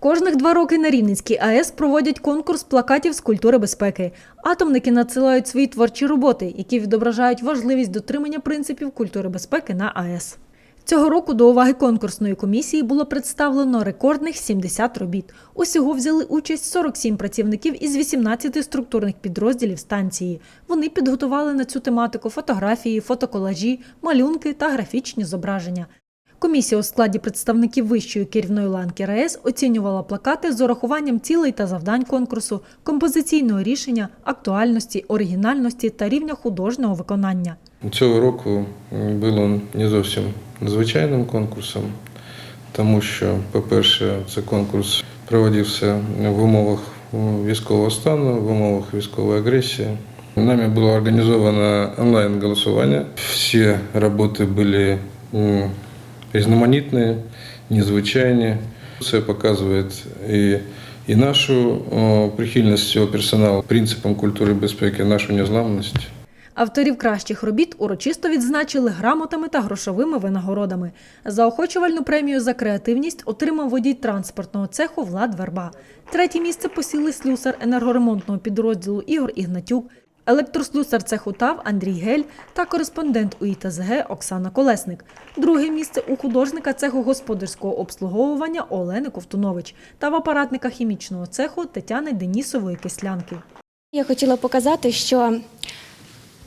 Кожних два роки на Рівненській АЕС проводять конкурс плакатів з культури безпеки. Атомники надсилають свої творчі роботи, які відображають важливість дотримання принципів культури безпеки на АЕС. Цього року до уваги конкурсної комісії було представлено рекордних 70 робіт. Усього взяли участь 47 працівників із 18 структурних підрозділів станції. Вони підготували на цю тематику фотографії, фотоколажі, малюнки та графічні зображення. Комісія у складі представників вищої керівної ланки РАЕС оцінювала плакати з урахуванням цілей та завдань конкурсу, композиційного рішення, актуальності, оригінальності та рівня художнього виконання. Цього року було не зовсім звичайним конкурсом, тому що, по-перше, цей конкурс проводився в умовах військового стану, в умовах військової агресії. Нами було організовано онлайн-голосування. Всі роботи були різноманітні, незвичайні. Це показує і, і нашу прихильність цього персоналу принципам культури безпеки, нашу незламність. Авторів кращих робіт урочисто відзначили грамотами та грошовими винагородами. Заохочувальну премію за креативність отримав водій транспортного цеху Влад Верба. Третє місце посіли слюсар енергоремонтного підрозділу Ігор Ігнатюк, електрослюсар цеху ТАВ Андрій Гель та кореспондент УІТЗГ Оксана Колесник. Друге місце у художника цеху господарського обслуговування Олени Ковтунович та в апаратника хімічного цеху Тетяни Денісової Кислянки. Я хотіла показати, що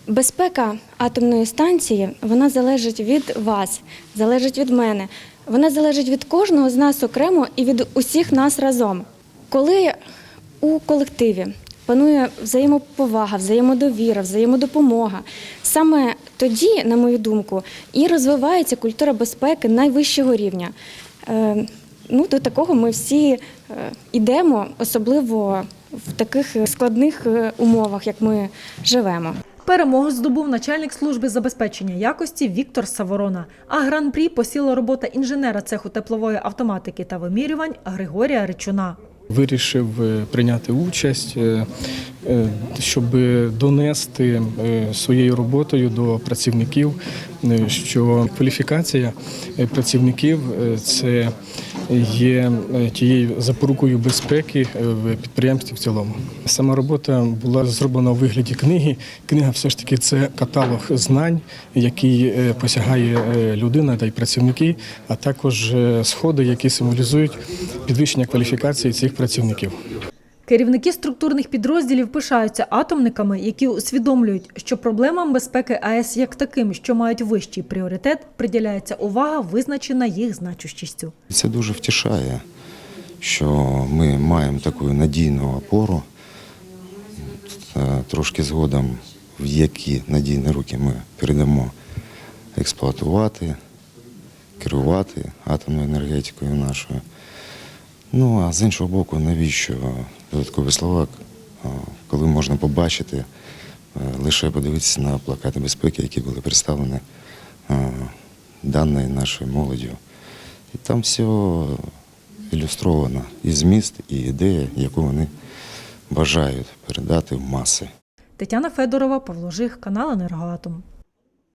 безпека атомної станції вона залежить від вас, залежить від мене. Вона залежить від кожного з нас окремо і від усіх нас разом. Коли у колективі панує взаємоповага, взаємодовіра, взаємодопомога, саме тоді, на мою думку, і розвивається культура безпеки найвищого рівня. Е, Ну, до такого ми всі е, йдемо, особливо в таких складних е, умовах, як ми живемо. Перемогу здобув начальник служби забезпечення якості Віктор Саворона. А гран-прі посіла робота інженера цеху теплової автоматики та вимірювань Григорія Ричуна. Вирішив е, прийняти участь, е, е, щоб донести своєю роботою до працівників, що кваліфікація працівників це є е, тією запорукою безпеки е, в підприємстві в цілому. Сама робота була зроблена у вигляді книги. Книга все ж таки це каталог знань, який е, посягає людина та й працівники, а також сходи, які символізують підвищення кваліфікації цих працівників. Керівники структурних підрозділів пишаються атомниками, які усвідомлюють, що проблемам безпеки АЕС як таким, що мають вищий пріоритет, приділяється увага, визначена їх значущістю. Це дуже втішає, що ми маємо таку надійну опору. Трошки згодом, в які надійні руки ми передамо експлуатувати, керувати атомною енергетикою нашою. Ну а з іншого боку, навіщо додаткові слова, коли можна побачити, е, лише подивитися на плакати безпеки, які були представлені даною нашою молоддю. І там все ілюстровано і зміст, і ідея, яку вони бажають передати в маси. Тетяна Федорова, Павло Жих, канал Енергоатом.